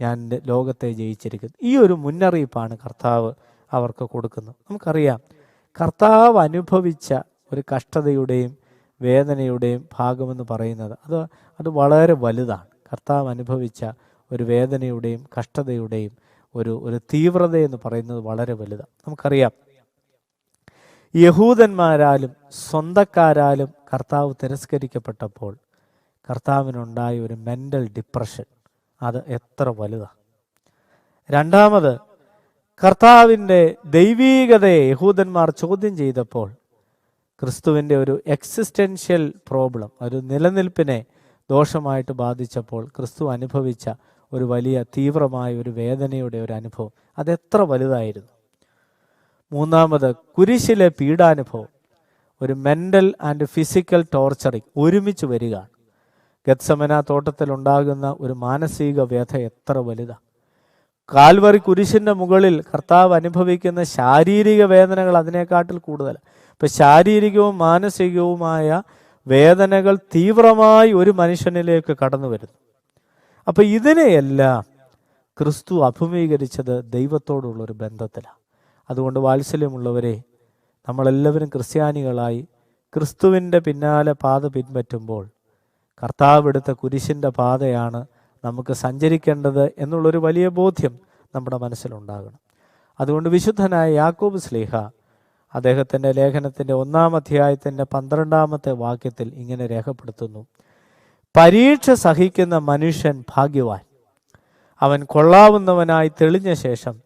ഞാൻ ലോകത്തെ ജയിച്ചിരിക്കുന്നു. ഈ ഒരു മുന്നറിയിപ്പാണ് കർത്താവ് അവർക്ക് കൊടുക്കുന്നത്. നമുക്കറിയാം കർത്താവ് അനുഭവിച്ച ഒരു കഷ്ടതയുടെയും വേദനയുടെയും ഭാഗമെന്ന് പറയുന്നത് അത് അത് വളരെ വലുതാണ്. കർത്താവ് അനുഭവിച്ച ഒരു വേദനയുടെയും കഷ്ടതയുടെയും ഒരു ഒരു തീവ്രത എന്ന് പറയുന്നത് വളരെ വലുതാണ്. നമുക്കറിയാം യഹൂദന്മാരാലും സ്വന്തക്കാരാലും കർത്താവ് തിരസ്കരിക്കപ്പെട്ടപ്പോൾ കർത്താവിനുണ്ടായ ഒരു മെന്റൽ ഡിപ്രഷൻ അത് എത്ര വലുതാണ്. രണ്ടാമത് കർത്താവിന്റെ ദൈവീകതയെ യഹൂദന്മാർ ചോദ്യം ചെയ്തപ്പോൾ ക്രിസ്തുവിന്റെ ഒരു എക്സിസ്റ്റൻഷ്യൽ പ്രോബ്ലം ഒരു നിലനിൽപ്പിനെ ദോഷമായിട്ട് ബാധിച്ചപ്പോൾ ക്രിസ്തു അനുഭവിച്ച ഒരു വലിയ തീവ്രമായ ഒരു വേദനയുടെ ഒരു അനുഭവം. അതെത്ര വലുതായിരുന്നു. മൂന്നാമത് കുരിശിലെ പീഡാനുഭവം. ഒരു മെന്റൽ ആൻഡ് ഫിസിക്കൽ ടോർച്ചറിങ് ഒരുമിച്ച് വരികയാണ്. ഗത്സമന തോട്ടത്തിലുണ്ടാകുന്ന ഒരു മാനസിക വ്യഥ എത്ര വലുതാണ്. കാൽവറി കുരിശിന്റെ മുകളിൽ കർത്താവ് അനുഭവിക്കുന്ന ശാരീരിക വേദനകൾ അതിനേക്കാട്ടിൽ കൂടുതൽ. ഇപ്പം ശാരീരികവും മാനസികവുമായ വേദനകൾ തീവ്രമായി ഒരു മനുഷ്യനിലേക്ക് കടന്നു വരുന്നു. അപ്പം ഇതിനെയെല്ലാം ക്രിസ്തു അഭിമുഖീകരിച്ചത് ദൈവത്തോടുള്ളൊരു ബന്ധത്തിലാണ് അതുകൊണ്ട് വാത്സല്യമുള്ളവരെ നമ്മളെല്ലാവരും ക്രിസ്ത്യാനികളായി ക്രിസ്തുവിന്റെ പിന്നാലെ പാത പിൻപറ്റുമ്പോൾ കർത്താവ് എടുത്ത കുരിശിന്റെ പാതയാണ് നമുക്ക് സഞ്ചരിക്കേണ്ടത് എന്നുള്ളൊരു വലിയ ബോധ്യം നമ്മുടെ മനസ്സിലുണ്ടാകണം. അതുകൊണ്ട് വിശുദ്ധനായ യാക്കോബ് സ്ലീഹ അദ്ദേഹത്തിന്റെ ലേഖനത്തിന്റെ ഒന്നാം അധ്യായത്തിന്റെ പന്ത്രണ്ടാമത്തെ വാക്യത്തിൽ ഇങ്ങനെ രേഖപ്പെടുത്തുന്നു. പരീക്ഷ സഹിക്കുന്ന മനുഷ്യൻ ഭാഗ്യവാൻ. അവൻ കൊള്ളാവുന്നവനായി തെളിഞ്ഞ ശേഷം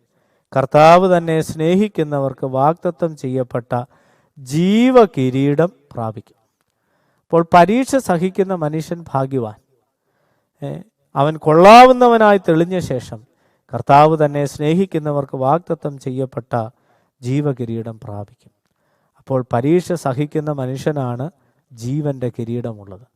കർത്താവ് തന്നെ സ്നേഹിക്കുന്നവർക്ക് വാഗ്ദത്തം ചെയ്യപ്പെട്ട ജീവകിരീടം പ്രാപിക്കും. അപ്പോൾ പരീക്ഷ സഹിക്കുന്ന മനുഷ്യൻ ഭാഗ്യവാൻ. അവൻ കൊള്ളാവുന്നവനായി തെളിഞ്ഞ ശേഷം കർത്താവ് തന്നെ സ്നേഹിക്കുന്നവർക്ക് വാഗ്ദത്തം ചെയ്യപ്പെട്ട ജീവകിരീടം പ്രാപിക്കും. അപ്പോൾ പരീക്ഷ സഹിക്കുന്ന മനുഷ്യനാണ് ജീവന്റെ കിരീടമുള്ളത്.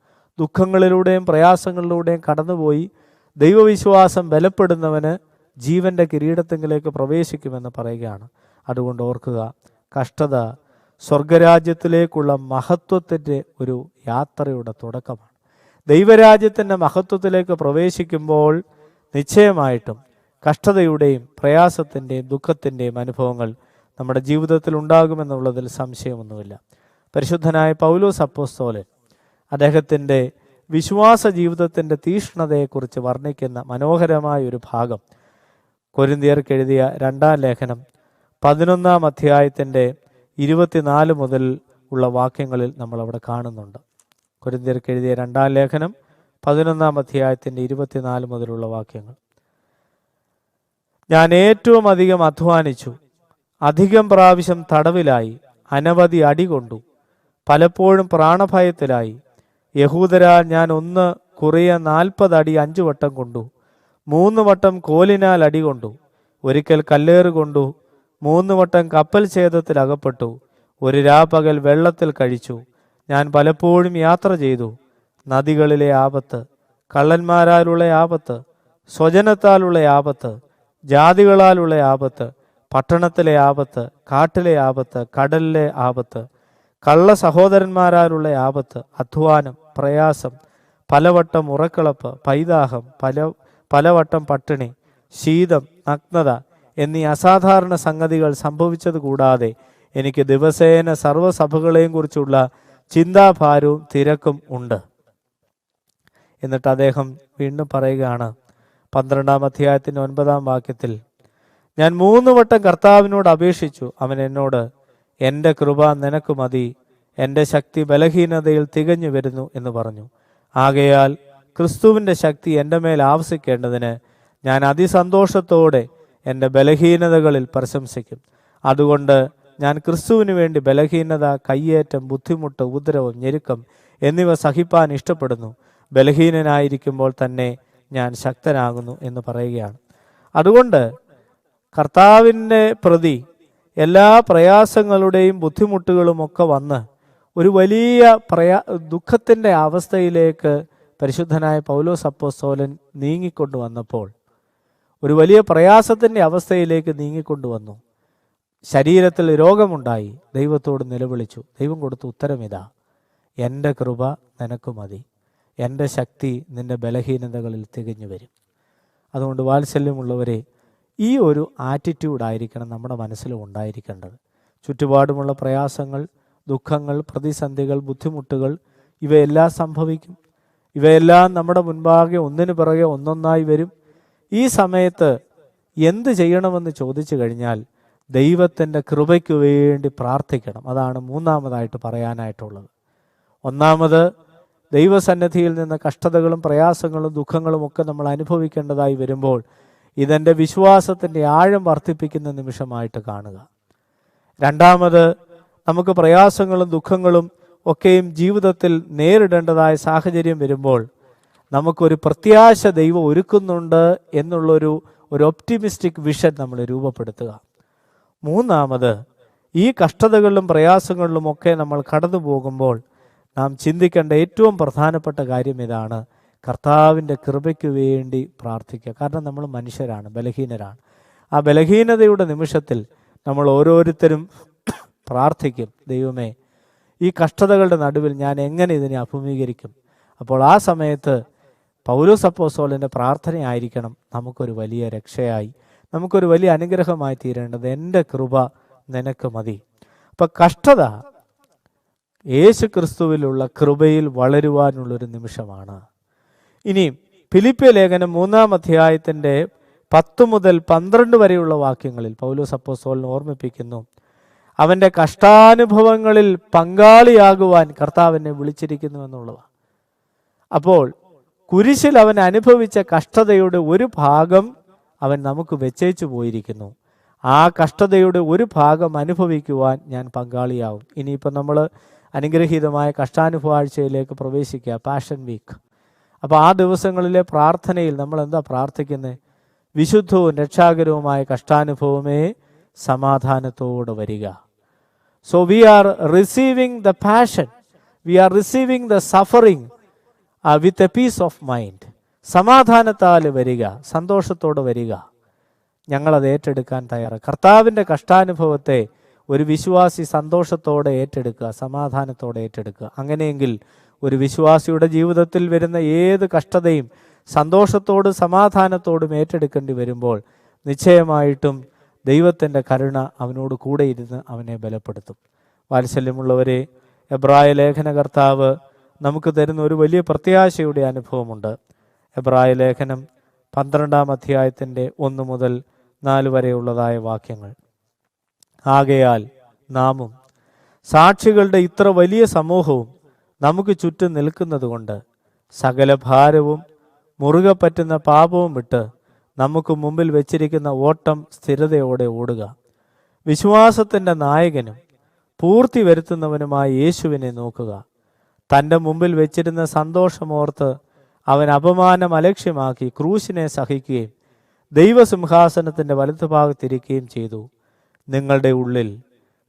ദുഃഖങ്ങളിലൂടെയും പ്രയാസങ്ങളിലൂടെയും കടന്നുപോയി ദൈവവിശ്വാസം ബലപ്പെടുന്നവന് ജീവന്റെ കിരീടത്തിങ്കിലേക്ക് പ്രവേശിക്കുമെന്ന് പറയുകയാണ്. അതുകൊണ്ട് ഓർക്കുക കഷ്ടത സ്വർഗരാജ്യത്തിലേക്കുള്ള മഹത്വത്തിന്റെ ഒരു യാത്രയുടെ തുടക്കമാണ്. ദൈവരാജ്യത്തിന്റെ മഹത്വത്തിലേക്ക് പ്രവേശിക്കുമ്പോൾ നിശ്ചയമായിട്ടും കഷ്ടതയുടെയും പ്രയാസത്തിന്റെയും ദുഃഖത്തിന്റെയും അനുഭവങ്ങൾ നമ്മുടെ ജീവിതത്തിൽ ഉണ്ടാകുമെന്നുള്ളതിൽ സംശയമൊന്നുമില്ല. പരിശുദ്ധനായ പൗലോസ് അപ്പോസ്തോലൻ അദ്ദേഹത്തിന്റെ വിശ്വാസ ജീവിതത്തിന്റെ തീഷ്ണതയെക്കുറിച്ച് വർണിക്കുന്ന മനോഹരമായ ഒരു ഭാഗം. കൊരിന്തിയർക്ക് എഴുതിയ രണ്ടാം ലേഖനം പതിനൊന്നാം അധ്യായത്തിന്റെ ഇരുപത്തിനാല് മുതൽ ഉള്ള വാക്യങ്ങളിൽ നമ്മളവിടെ കാണുന്നുണ്ട്. കൊരിന്തിയർക്ക് എഴുതിയ രണ്ടാം ലേഖനം പതിനൊന്നാം അധ്യായത്തിന്റെ ഇരുപത്തിനാല് മുതലുള്ള വാക്യങ്ങൾ. ഞാൻ ഏറ്റവും അധികം അധ്വാനിച്ചു അധികം പ്രാവശ്യം തടവിലായി അനവധി അടി കൊണ്ടു പലപ്പോഴും പ്രാണഭയത്തിലായി. യഹൂദരാ ഞാൻ ഒന്ന് കുറിയ നാൽപ്പത് അടി അഞ്ചു വട്ടം കൊണ്ടു മൂന്ന് വട്ടം കോലിനാൽ അടി കൊണ്ടു ഒരിക്കൽ കല്ലേറ് കൊണ്ടു മൂന്ന് വട്ടം കപ്പൽ ഛേദത്തിൽ അകപ്പെട്ടു ഒരു രാപകൽ വെള്ളത്തിൽ കഴിച്ചു ഞാൻ പലപ്പോഴും യാത്ര ചെയ്തു. നദികളിലെ ആപത്ത് കള്ളന്മാരാലുള്ള ആപത്ത് സ്വജനത്താലുള്ള ആപത്ത് ജാതികളാലുള്ള ആപത്ത് പട്ടണത്തിലെ ആപത്ത് കാട്ടിലെ ആപത്ത് കടലിലെ ആപത്ത് കള്ള സഹോദരന്മാരാലുള്ള ആപത്ത് അധ്വാനം പ്രയാസം പലവട്ടം ഉറക്കളപ്പ് പൈതാഹം പല പലവട്ടം പട്ടിണി ശീതം നഗ്നത എന്നീ അസാധാരണ സംഗതികൾ സംഭവിച്ചത് കൂടാതെ എനിക്ക് ദിവസേന സർവസഭകളെയും കുറിച്ചുള്ള ചിന്താഭാരവും തിരക്കും ഉണ്ട്. എന്നിട്ട് അദ്ദേഹം വീണ്ടും പറയുകയാണ് പന്ത്രണ്ടാം അധ്യായത്തിന്റെ ഒൻപതാം വാക്യത്തിൽ ഞാൻ മൂന്ന് വട്ടം കർത്താവിനോട് അപേക്ഷിച്ചു. അവൻ എന്നോട് എന്റെ കൃപ നിനക്ക് മതി. എന്റെ ശക്തി ബലഹീനതയിൽ തികഞ്ഞു വരുന്നു എന്ന് പറഞ്ഞു. ആകയാൽ ക്രിസ്തുവിന്റെ ശക്തി എന്റെ മേൽ ആവശ്യിക്കേണ്ടതിന് ഞാൻ അതിസന്തോഷത്തോടെ എന്റെ ബലഹീനതകളിൽ പ്രശംസിക്കും. അതുകൊണ്ട് ഞാൻ ക്രിസ്തുവിന് വേണ്ടി ബലഹീനത കയ്യേറ്റം ബുദ്ധിമുട്ട് ഉപദ്രവം ഞെരുക്കം എന്നിവ സഹിപ്പാൻ ഇഷ്ടപ്പെടുന്നു. ബലഹീനനായിരിക്കുമ്പോൾ തന്നെ ഞാൻ ശക്തനാകുന്നു എന്ന് പറയുകയാണ്. അതുകൊണ്ട് കർത്താവിന്റെ പ്രതി എല്ലാ പ്രയാസങ്ങളുടെയും ബുദ്ധിമുട്ടുകളും ഒക്കെ വന്ന് ഒരു വലിയ പ്രയാ ദുഃഖത്തിന്റെ അവസ്ഥയിലേക്ക് പരിശുദ്ധനായ പൗലോസ് അപ്പോസ്തോലൻ നീങ്ങിക്കൊണ്ടു വന്നപ്പോൾ ഒരു വലിയ പ്രയാസത്തിന്റെ അവസ്ഥയിലേക്ക് നീങ്ങിക്കൊണ്ടു വന്നു ശരീരത്തിൽ രോഗമുണ്ടായി ദൈവത്തോട് നിലവിളിച്ചു. ദൈവം കൊടുത്ത ഉത്തരം ഇതാ. എന്റെ കൃപ നിനക്ക് മതി. എന്റെ ശക്തി നിന്റെ ബലഹീനതകളിൽ തികഞ്ഞു വരും. അതുകൊണ്ട് വാത്സല്യമുള്ളവരെ ഈ ഒരു ആറ്റിറ്റ്യൂഡായിരിക്കണം നമ്മുടെ മനസ്സിൽ ഉണ്ടായിരിക്കേണ്ടത്. ചുറ്റുപാടുമുള്ള പ്രയാസങ്ങൾ ദുഃഖങ്ങൾ പ്രതിസന്ധികൾ ബുദ്ധിമുട്ടുകൾ ഇവയെല്ലാം സംഭവിക്കും. ഇവയെല്ലാം നമ്മുടെ മുൻപാകെ ഒന്നിനു പിറകെ ഒന്നൊന്നായി വരും. ഈ സമയത്ത് എന്ത് ചെയ്യണമെന്ന് ചോദിച്ചു കഴിഞ്ഞാൽ ദൈവത്തിന്റെ കൃപയ്ക്ക് വേണ്ടി പ്രാർത്ഥിക്കണം. അതാണ് മൂന്നാമതായിട്ട് പറയാനായിട്ടുള്ളത്. ഒന്നാമത് ദൈവസന്നിധിയിൽ നിന്ന് കഷ്ടതകളും പ്രയാസങ്ങളും ദുഃഖങ്ങളും ഒക്കെ നമ്മൾ അനുഭവിക്കേണ്ടതായി വരുമ്പോൾ ഇതെന്റെ വിശ്വാസത്തിന്റെ ആഴം വർദ്ധിപ്പിക്കുന്ന നിമിഷമായിട്ട് കാണുക. രണ്ടാമത് നമുക്ക് പ്രയാസങ്ങളും ദുഃഖങ്ങളും ഒക്കെയും ജീവിതത്തിൽ നേരിടേണ്ടതായ സാഹചര്യം വരുമ്പോൾ നമുക്കൊരു പ്രത്യാശ ദൈവം ഒരുക്കുന്നുണ്ട് എന്നുള്ളൊരു ഒരു ഒപ്റ്റിമിസ്റ്റിക് വിഷൻ നമ്മൾ രൂപപ്പെടുത്തുക. മൂന്നാമത് ഈ കഷ്ടതകളിലും പ്രയാസങ്ങളിലും ഒക്കെ നമ്മൾ കടന്നു പോകുമ്പോൾ നാം ചിന്തിക്കേണ്ട ഏറ്റവും പ്രധാനപ്പെട്ട കാര്യം ഇതാണ് കർത്താവിന്റെ കൃപയ്ക്ക് വേണ്ടി പ്രാർത്ഥിക്കുക. കാരണം നമ്മൾ മനുഷ്യരാണ് ബലഹീനരാണ്. ആ ബലഹീനതയുടെ നിമിഷത്തിൽ നമ്മൾ ഓരോരുത്തരും പ്രാർത്ഥിക്കും ദൈവമേ ഈ കഷ്ടതകളുടെ നടുവിൽ ഞാൻ എങ്ങനെ ഇതിനെ അഭിമുഖീകരിക്കും? അപ്പോൾ ആ സമയത്ത് പൗരസപ്പോസോളിന്റെ പ്രാർത്ഥനയായിരിക്കണം നമുക്കൊരു വലിയ രക്ഷയായി നമുക്കൊരു വലിയ അനുഗ്രഹമായി തീരേണ്ടത് എന്റെ കൃപ നിനക്ക് മതി. അപ്പം കഷ്ടത യേശു ക്രിസ്തുവിലുള്ള കൃപയിൽ വളരുവാനുള്ളൊരു നിമിഷമാണ്. ഇനി ഫിലിപ്പിയ ലേഖനം മൂന്നാം അധ്യായത്തിന്റെ പത്ത് മുതൽ പന്ത്രണ്ട് വരെയുള്ള വാക്യങ്ങളിൽ പൗലോസ് അപ്പോസ്തോലിനെ ഓർമ്മിപ്പിക്കുന്നു. അവന്റെ കഷ്ടാനുഭവങ്ങളിൽ പങ്കാളിയാകുവാൻ കർത്താവിനെ വിളിച്ചിരിക്കുന്നു എന്നുള്ളതാണ് അപ്പോൾ കുരിശിൽ അവൻ അനുഭവിച്ച കഷ്ടതയുടെ ഒരു ഭാഗം അവൻ നമുക്ക് വെച്ചേച്ചു പോയിരിക്കുന്നു. ആ കഷ്ടതയുടെ ഒരു ഭാഗം അനുഭവിക്കുവാൻ ഞാൻ പങ്കാളിയാവും. ഇനിയിപ്പോൾ നമ്മൾ അനുഗ്രഹീതമായ കഷ്ടാനുഭവ ആഴ്ചയിലേക്ക് പ്രവേശിക്കുക. പാഷൻ വീക്ക് അപ്പോൾ ആ ദിവസങ്ങളിലെ പ്രാർത്ഥനയിൽ നമ്മൾ എന്താ പ്രാർത്ഥിക്കുന്നത് വിശുദ്ധവും രക്ഷാകരവുമായ കഷ്ടാനുഭവമേ സമാധാനത്തോടെ വരിക. So we are receiving the passion we are receiving the suffering with a peace of mind സമാധാനത്താൽ വരിക സന്തോഷത്തോടെ വരിക. ഞങ്ങളത് ഏറ്റെടുക്കാൻ തയ്യാറ്. കർത്താവിന്റെ കഷ്ടാനുഭവത്തെ ഒരു വിശ്വാസി സന്തോഷത്തോടെ ഏറ്റെടുക്കുക സമാധാനത്തോടെ ഏറ്റെടുക്കുക. അങ്ങനെയെങ്കിൽ ഒരു വിശ്വാസിയുടെ ജീവിതത്തിൽ വരുന്ന ഏത് കഷ്ടതയും സന്തോഷത്തോടും സമാധാനത്തോടും ഏറ്റെടുക്കേണ്ടി വരുമ്പോൾ നിശ്ചയമായിട്ടും ദൈവത്തിന്റെ കരുണ അവനോട് കൂടെ ഇരുന്ന് അവനെ ബലപ്പെടുത്തും. വാത്സല്യമുള്ളവരെ എബ്രായ ലേഖനകർത്താവ് നമുക്ക് തരുന്ന ഒരു വലിയ പ്രത്യാശയുടെ അനുഭവമുണ്ട്. എബ്രായ ലേഖനം പന്ത്രണ്ടാം അധ്യായത്തിന്റെ ഒന്ന് മുതൽ നാല് വരെയുള്ളതായ വാക്യങ്ങൾ. ആകയാൽ നാമും സാക്ഷികളുടെ ഇത്ര വലിയ സമൂഹവും നമുക്ക് ചുറ്റും നിൽക്കുന്നതുകൊണ്ട് സകല ഭാരവും മുറുകെ പറ്റുന്ന പാപവും വിട്ട് നമുക്ക് മുമ്പിൽ വെച്ചിരിക്കുന്ന ഓട്ടം സ്ഥിരതയോടെ ഓടുക. വിശ്വാസത്തിന്റെ നായകനും പൂർത്തി വരുത്തുന്നവനുമായ യേശുവിനെ നോക്കുക. തന്റെ മുമ്പിൽ വെച്ചിരുന്ന സന്തോഷമോർത്ത് അവൻ അപമാനം അലക്ഷ്യമാക്കി ക്രൂശിനെ സഹിക്കുകയും ദൈവസിംഹാസനത്തിന്റെ വലത്തുഭാഗത്തിരിക്കുകയും ചെയ്തു. നിങ്ങളുടെ ഉള്ളിൽ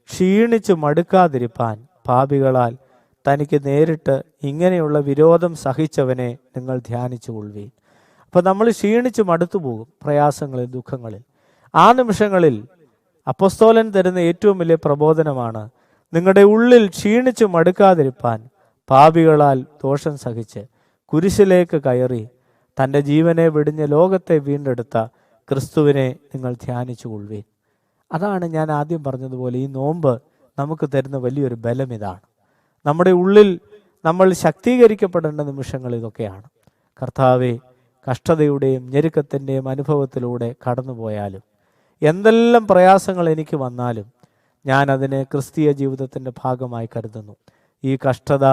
ക്ഷീണിച്ചു മടുക്കാതിരിപ്പാൻ പാപികളാൽ തനിക്ക് നേരിട്ട് ഇങ്ങനെയുള്ള വിരോധം സഹിച്ചവനെ നിങ്ങൾ ധ്യാനിച്ചു കൊള്ളുവീൻ അപ്പോൾ നമ്മൾ ക്ഷീണിച്ചു മടുത്തു പോകും പ്രയാസങ്ങളിൽ ദുഃഖങ്ങളിൽ. ആ നിമിഷങ്ങളിൽ അപ്പസ്തോലൻ തരുന്ന ഏറ്റവും വലിയ പ്രബോധനമാണ് നിങ്ങളുടെ ഉള്ളിൽ ക്ഷീണിച്ചു മടുക്കാതിരിപ്പാൻ പാപികളാൽ ദോഷം സഹിച്ച് കുരിശിലേക്ക് കയറി തന്റെ ജീവനെ വെടിഞ്ഞ ലോകത്തെ വീണ്ടെടുത്ത ക്രിസ്തുവിനെ നിങ്ങൾ ധ്യാനിച്ചു കൊള്ളുവീൻ അതാണ് ഞാൻ ആദ്യം പറഞ്ഞതുപോലെ ഈ നോമ്പ് നമുക്ക് തരുന്ന വലിയൊരു ബലം ഇതാണ്. നമ്മുടെ ഉള്ളിൽ നമ്മൾ ശക്തീകരിക്കപ്പെടേണ്ട നിമിഷങ്ങൾ ഇതൊക്കെയാണ്. കർത്താവെ കഷ്ടതയുടെയും ഞെരുക്കത്തിന്റെയും അനുഭവത്തിലൂടെ കടന്നുപോയാലും എന്തെല്ലാം പ്രയാസങ്ങൾ എനിക്ക് വന്നാലും ഞാൻ അതിനെ ക്രിസ്തീയ ജീവിതത്തിന്റെ ഭാഗമായി കരുതുന്നു. ഈ കഷ്ടത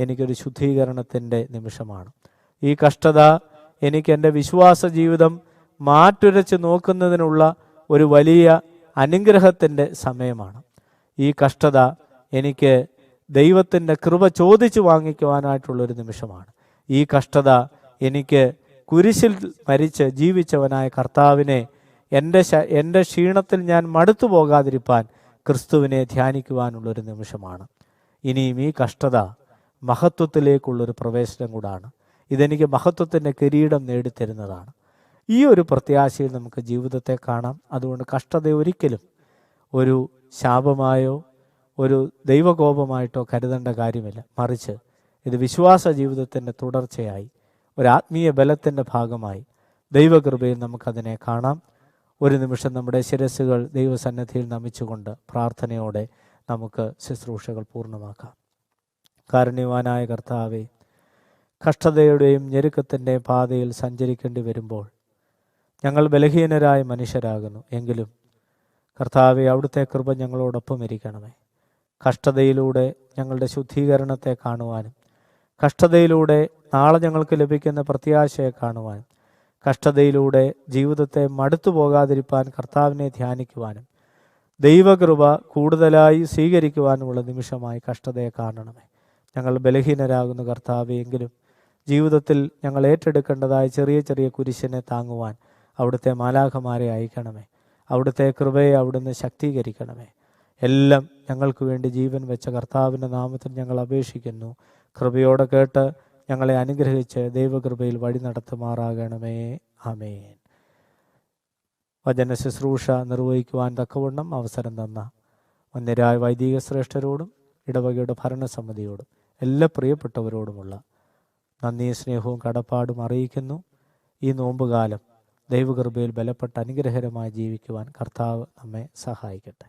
എനിക്കൊരു ശുദ്ധീകരണത്തിന്റെ നിമിഷമാണ്. ഈ കഷ്ടത എനിക്ക് എന്റെ വിശ്വാസ ജീവിതം മാറ്റുരച്ച് നോക്കുന്നതിനുള്ള ഒരു വലിയ അനുഗ്രഹത്തിന്റെ സമയമാണ്. ഈ കഷ്ടത എനിക്ക് ദൈവത്തിന്റെ കൃപ ചോദിച്ചു വാങ്ങിക്കുവാനായിട്ടുള്ളൊരു നിമിഷമാണ്. ഈ കഷ്ടത എനിക്ക് കുരിശിൽ മരിച്ച് ജീവിച്ചവനായ കർത്താവിനെ എന്റെ എന്റെ ക്ഷീണത്തിൽ ഞാൻ മടുത്തു പോകാതിരിപ്പാൻ ക്രിസ്തുവിനെ ധ്യാനിക്കുവാനുള്ളൊരു നിമിഷമാണ്. ഇനിയും ഈ കഷ്ടത മഹത്വത്തിലേക്കുള്ളൊരു പ്രവേശനം കൂടാണ്. ഇതെനിക്ക് മഹത്വത്തിന്റെ കിരീടം നേടിത്തരുന്നതാണ്. ഈ ഒരു പ്രത്യാശയിൽ നമുക്ക് ജീവിതത്തെ കാണാം. അതുകൊണ്ട് കഷ്ടത ഒരിക്കലും ഒരു ശാപമായോ ഒരു ദൈവകോപമായിട്ടോ കരുതേണ്ട കാര്യമില്ല. മറിച്ച് ഇത് വിശ്വാസ ജീവിതത്തിന്റെ തുടർച്ചയായി ഒരു ആത്മീയ ബലത്തിന്റെ ഭാഗമായി ദൈവകൃപയിൽ നമുക്കതിനെ കാണാം. ഒരു നിമിഷം നമ്മുടെ ശിരസ്സുകൾ ദൈവസന്നദ്ധിയിൽ നമിച്ചുകൊണ്ട് പ്രാർത്ഥനയോടെ നമുക്ക് ശുശ്രൂഷകൾ പൂർണമാക്കാം. കാരുണ്യവാനായ കർത്താവെ കഷ്ടതയുടെയും ഞെരുക്കത്തിന്റെയും പാതയിൽ സഞ്ചരിക്കേണ്ടി വരുമ്പോൾ ഞങ്ങൾ ബലഹീനരായ മനുഷ്യരാകുന്നു. എങ്കിലും കർത്താവെ അവിടുത്തെ കൃപ ഞങ്ങളോടൊപ്പം ഇരിക്കണമേ. കഷ്ടതയിലൂടെ ഞങ്ങളുടെ ശുദ്ധീകരണത്തെ കാണുവാനും കഷ്ടതയിലൂടെ നാളെ ഞങ്ങൾക്ക് ലഭിക്കുന്ന പ്രത്യാശയെ കാണുവാനും കഷ്ടതയിലൂടെ ജീവിതത്തെ മടുത്തു പോകാതിരിപ്പാൻ കർത്താവിനെ ധ്യാനിക്കുവാനും ദൈവകൃപ കൂടുതലായി സ്വീകരിക്കുവാനുമുള്ള നിമിഷമായി കഷ്ടതയെ കാണണമേ. ഞങ്ങൾ ബലഹീനരാകുന്ന കർത്താവെ എങ്കിലും ജീവിതത്തിൽ ഞങ്ങൾ ഏറ്റെടുക്കേണ്ടതായ ചെറിയ ചെറിയ കുരിശിനെ താങ്ങുവാൻ അവിടുത്തെ മാലാഖമാരെ അയക്കണമേ. അവിടുത്തെ കൃപയെ അവിടുന്ന് ശക്തീകരിക്കണമേ. എല്ലാം ഞങ്ങൾക്ക് വേണ്ടി ജീവൻ വെച്ച കർത്താവിന്റെ നാമത്തിൽ ഞങ്ങൾ അപേക്ഷിക്കുന്നു. കൃപയോടെ കേട്ട് ഞങ്ങളെ അനുഗ്രഹിച്ച് ദൈവകൃപയിൽ വഴി നടത്തുമാറാകണമേ. ആമേൻ. വചന ശുശ്രൂഷ നിർവഹിക്കുവാൻ തക്കവണ്ണം അവസരം തന്ന വന്യരായ വൈദിക ശ്രേഷ്ഠരോടും ഇടവകയുടെ ഭരണസമിതിയോടും എല്ലാ പ്രിയപ്പെട്ടവരോടുമുള്ള നന്ദി സ്നേഹവും കടപ്പാടും അറിയിക്കുന്നു. ഈ നോമ്പുകാലം ദൈവകൃപയിൽ ബലപ്പെട്ട അനുഗ്രഹരമായി ജീവിക്കുവാൻ കർത്താവ് നമ്മെ സഹായിക്കട്ടെ.